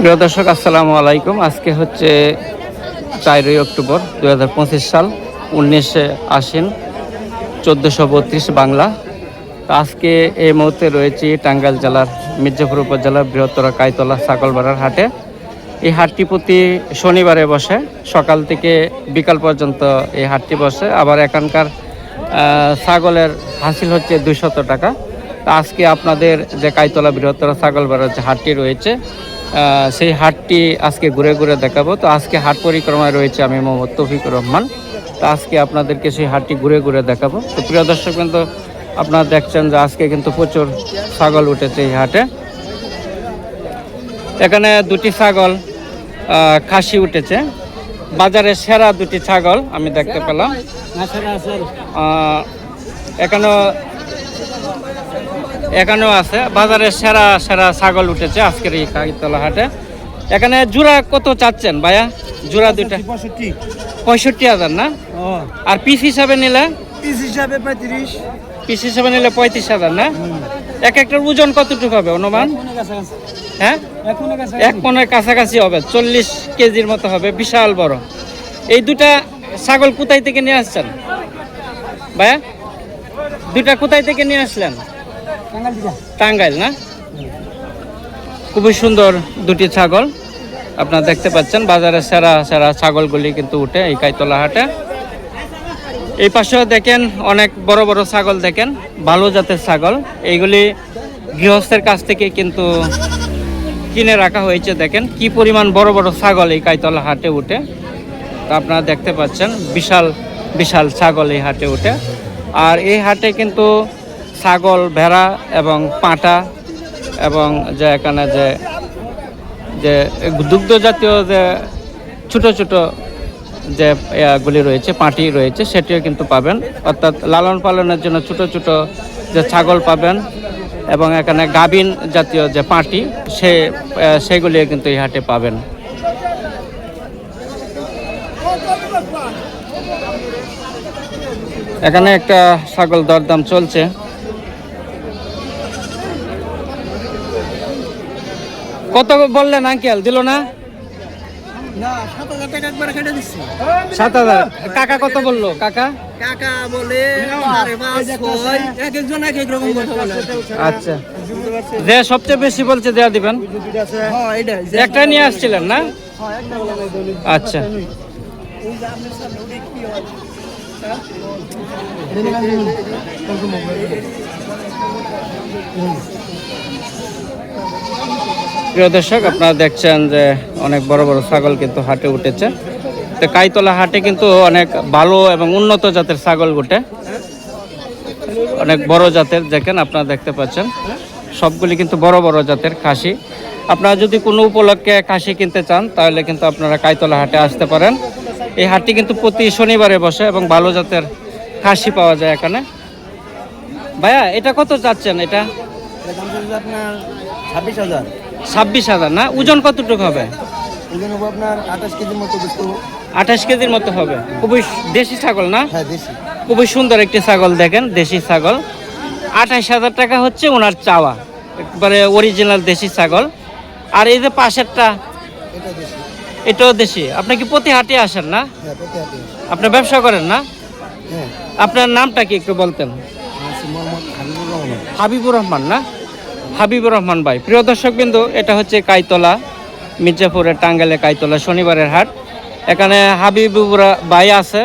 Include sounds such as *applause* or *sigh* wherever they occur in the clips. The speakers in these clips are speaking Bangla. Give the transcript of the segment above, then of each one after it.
প্রিয় দর্শক, আসসালামু আলাইকুম। আজকে হচ্ছে চারই অক্টোবর দু হাজার পঁচিশ সাল, উনিশে আশ্বিন, চোদ্দোশো বত্রিশ বাংলা। আজকে এই মুহূর্তে রয়েছে টাঙ্গাইল জেলার মির্জাপুর উপজেলার বৃহত্তর কাইতলা ছাগলবাড়ার হাটে। এই হাটটি প্রতি শনিবারে বসে, সকাল থেকে বিকাল পর্যন্ত এই হাটটি বসে। আবার এখানকার ছাগলের হাসিল হচ্ছে দুইশত টাকা। আজকে আপনাদের যে কাইতলা বৃহত্তর ছাগলবাড়ার যে হাটটি রয়েছে সেই হাটটি আজকে ঘুরে ঘুরে দেখাবো। তো আজকে হাট পরিক্রমায় রয়েছে আমি মোহাম্মদ তৌফিকুর রহমান। তো আজকে আপনাদেরকে সেই হাটটি ঘুরে ঘুরে দেখাবো। তো প্রিয় দর্শক কিন্তু আপনারা দেখছেন যে আজকে কিন্তু প্রচুর ছাগল উঠেছে এই হাটে। এখানে দুটি ছাগল খাসি উঠেছে। বাজারে সেরা দুটি ছাগল আমি দেখতে পেলাম। আহ, এখানেও আছে। বাজারে সেরা সেরা ছাগল উঠেছে আজকের এই কাকিতলা হাটে। এখানে জোড়া কত চাচ্ছেন ভাইয়া? জোড়া দুইটা। পঁয়ষট্টি। হাজার না? আর পিস হিসাবে নিলে? পিস হিসাবে পঁয়ত্রিশ। পিস হিসাবে নিলে পঁয়ত্রিশ হাজার না? এক একটার ওজন কতটুকু হবে অনুমান? হ্যাঁ? এক মনের কাছাকাছি হবে চল্লিশ কেজির মতো হবে বিশাল বড়। এই দুটা ছাগল কোথায় থেকে নিয়ে আসছেন? ভাইয়া? দুটা কোথায় থেকে নিয়ে আসলেন? টাঙ্গাইল, না? খুবই সুন্দর দুটি ছাগল। আপনারা দেখতে পাচ্ছেন, বাজারে সেরা সেরা ছাগলগুলি কিন্তু উঠে এই কাইতলা হাটে। এই পাশেও দেখেন, অনেক বড় বড় ছাগল দেখেন, ভালো জাতের ছাগল। এইগুলি গৃহস্থের কাছ থেকে কিন্তু কিনে রাখা হয়েছে, দেখেন। কি পরিমাণ বড় বড় ছাগল এই কাইতলা হাটে উঠে। তা আপনারা দেখতে পাচ্ছেন, বিশাল বিশাল ছাগল এই হাটে উঠে। আর এই হাটে কিন্তু ছাগল, ভেড়া এবং পাঁটা এবং যে এখানে যে যে দুগ্ধ জাতীয় যে ছোট ছোট যে গুলি রয়েছে, পাটি রয়েছে, সেটিও কিন্তু পাবেন। অর্থাৎ লালন পালনের জন্য ছোট ছোট যে ছাগল পাবেন এবং এখানে গাভিন জাতীয় যে পাটি, সে সেগুলিও কিন্তু এই হাটে পাবেন। এখানে একটা ছাগল দরদাম চলছে। কত বললেন আঙ্কেল? দিল না? না সাত হাজার কাকা কত বলল? কাকা? বলে আচ্ছা। যে সবচেয়ে বেশি বলছে দেয়া দিবেন। হ্যাঁ একটা নিয়ে আসছিলেন না? আচ্ছা। প্রিয় দর্শক, আপনারা দেখছেন যে অনেক বড় বড় ছাগল কিন্তু হাটে উঠেছে। তো কাইতলা হাটে কিন্তু অনেক ভালো এবং উন্নত জাতের ছাগল উঠে অনেক বড় জাতের, দেখেন আপনারা দেখতে পাচ্ছেন। সবগুলি কিন্তু বড় বড় জাতের খাসি। আপনারা যদি কোনো উপলক্ষে খাসি কিনতে চান, তাহলে কিন্তু আপনারা কাইতলা হাটে আসতে পারেন। এই হাটটি কিন্তু প্রতি শনিবারে বসে এবং ভালো জাতের খাসি পাওয়া যায় এখানে। ভাইয়া, এটা কত চাচ্ছেন এটা? ছাব্বিশ হাজার। ছাব্বিশ হাজার না? ওজন কতটুকু হবে? ওজন হব আপনার আঠাশ কেজির মতো আঠাশ কেজির মতো হবে। খুবই দেশি ছাগল না? হ্যাঁ দেশি। খুবই সুন্দর একটি ছাগল দেখেন দেশি ছাগল। আঠাশ হাজার টাকা হচ্ছে ওনার চাওয়া। একবারে অরিজিনাল দেশি ছাগল। আর এই যে পাশেরটা এটা এটাও দেশি। আপনি কি প্রতি হাটে আসেন না? হ্যাঁ আপনি ব্যবসা করেন না? হ্যাঁ। আপনার নামটা কি একটু বলতেন? হাবিবুর রহমান না? হাবিবুর রহমান ভাই। প্রিয় দর্শক বিন্দু এটা হচ্ছে কাইতলা মির্জাপুরের টাঙ্গাইলে কাইতলা শনিবারের হাট। এখানে হাবিবুর ভাই আছে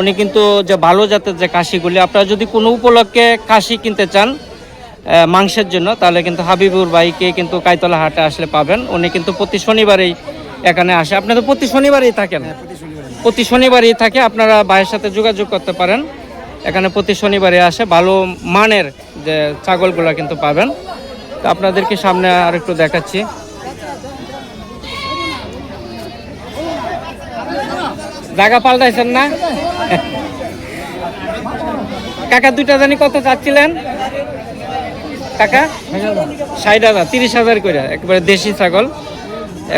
উনি কিন্তু যে ভালো জাতের যে কাশিগুলি আপনারা যদি কোনো উপলক্ষে কাশি কিনতে চান মাংসের জন্য তাহলে কিন্তু হাবিবুর ভাইকে কিন্তু কাইতলা হাটে আসলে পাবেন। উনি কিন্তু প্রতি শনিবারেই এখানে আসে। আপনি তো প্রতি শনিবারেই থাকেন? প্রতি শনিবার প্রতি শনিবারই থাকে আপনারা ভাইয়ের সাথে যোগাযোগ করতে পারেন। এখানে প্রতি শনিবারে আসে ভালো মানের যে ছাগলগুলো কিন্তু পাবেন। আপনাদেরকে সামনে আর একটু দেখাচ্ছি। জায়গা পাল্টাইছেন না? কাকা, দুইটা জানি কত চাচ্ছিলেন? কাকা? ষাট হাজার, তিরিশ হাজার করে, একেবারে দেশি ছাগল।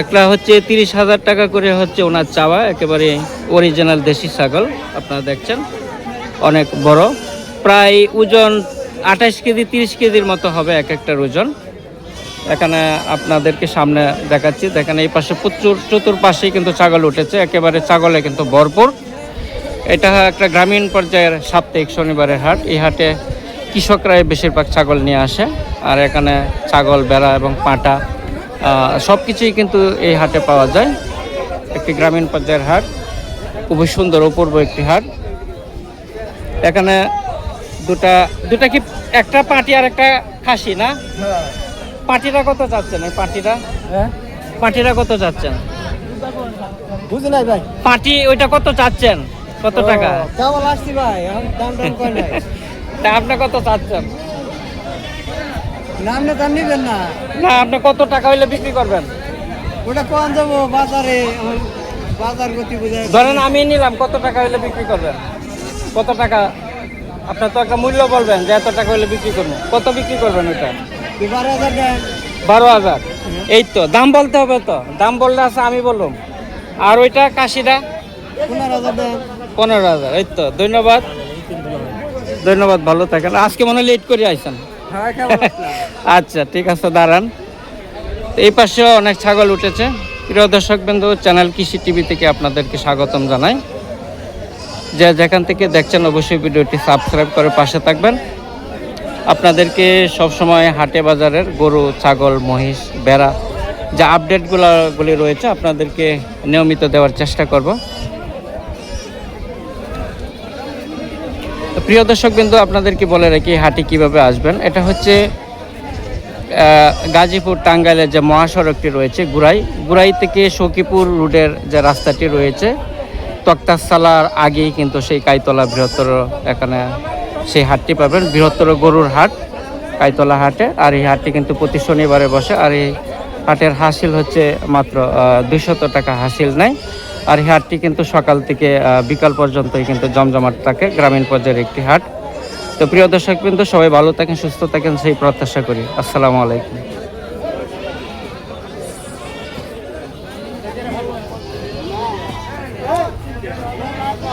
একটা হচ্ছে তিরিশ হাজার টাকা করে হচ্ছে ওনার চাওয়া, একেবারে অরিজিনাল দেশি ছাগল, আপনারা দেখছেন। অনেক বড়। প্রায় ওজন আঠাশ কেজি, তিরিশ কেজির মতো হবে এক একটার ওজন। এখানে আপনাদেরকে সামনে দেখাচ্ছি। দেখেন, এই পাশে প্রচুর চতুর্পাশেই কিন্তু ছাগল উঠেছে। একেবারে ছাগলে কিন্তু ভরপুর। এটা একটা গ্রামীণ পর্যায়ের সাপ্তাহিক শনিবারের হাট। এই হাটে কৃষকরাই বেশিরভাগ ছাগল নিয়ে আসে। আর এখানে ছাগল, বেড়া এবং পাঁটা সব কিছুই কিন্তু এই হাটে পাওয়া যায়। একটি গ্রামীণ পর্যায়ের হাট। খুবই সুন্দর, অপূর্ব একটি হাট। এখানে দুটা দুটা কি একটা পাটি আর একটা খাসি না? পাটিরা কত চাচ্ছেন এই পাটিরা হ্যাঁ? পাটিরা কত চাচ্ছেন বুঝি নাই ভাই। পাটি ওইটা কত চাচ্ছেন? কত টাকা? কেমন আসছি ভাই এখন দাম কয় নাই। *laughs* তা আপনি কত চাচ্ছেন? নাম না দাম নিবেন না। না আপনি কত টাকা হইলে বিক্রি করবেন? ওটা কোন যাব? বাজারে বাজার গতি বুঝায়। ধরেন আমি নিলাম কত টাকা হইলে বিক্রি করবেন? কত টাকা আপনার তো একটা মূল্য বলবেন যে এত টাকা হলে বিক্রি করব। কত বিক্রি করবেন ওটা বারো হাজার। বারো হাজার এই তো দাম বলতে হবে তো। দাম বললে আছে আমি বললাম। আর ওইটা কাশিটা? পনেরো হাজার। এই তো ধন্যবাদ। ধন্যবাদ ভালো থাকেন। আজকে মনে লেট করে আইসেন হ্যাঁ *laughs* আচ্ছা ঠিক আছে দাঁড়ান। এই পাশেও অনেক ছাগল উঠেছে। প্রিয় দর্শক বিন্দু চ্যানেল কৃষি টিভি থেকে আপনাদেরকে স্বাগতম জানাই। যে যেখান থেকে দেখছেন, অবশ্যই ভিডিওটি সাবস্ক্রাইব করে পাশে থাকবেন। আপনাদেরকে সব সময় হাটে বাজারের গরু, ছাগল, মহিষ বেড়া যে আপডেটগুলোগুলি রয়েছে, আপনাদেরকে নিয়মিত দেওয়ার চেষ্টা করব। প্রিয় দর্শক বিন্দু আপনাদেরকে বলে রাখি, হাটে কীভাবে আসবেন? এটা হচ্ছে গাজীপুর টাঙ্গাইলের যে মহাসড়কটি রয়েছে গুরাই গুরাই থেকে সখীপুর রোডের যে রাস্তাটি রয়েছে তক্তাসালার আগেই কিন্তু সেই কাইতলা বৃহত্তর এখানে সেই হাটটি পাবেন, বৃহত্তর গরুর হাট, কাইতলা হাটে। আর এই হাটটি কিন্তু প্রতি শনিবারে বসে। আর এই হাটের হাসিল হচ্ছে মাত্র দুইশত টাকা হাসিল নেয় আর এই হাটটি কিন্তু সকাল থেকে বিকাল পর্যন্তই কিন্তু জমজমাট থাকে, গ্রামীণ পর্যায়ের একটি হাট। তো প্রিয় দর্শক কিন্তু সবাই ভালো থাকেন, সুস্থ থাকেন, সেই প্রত্যাশা করি। আসসালামু আলাইকুম।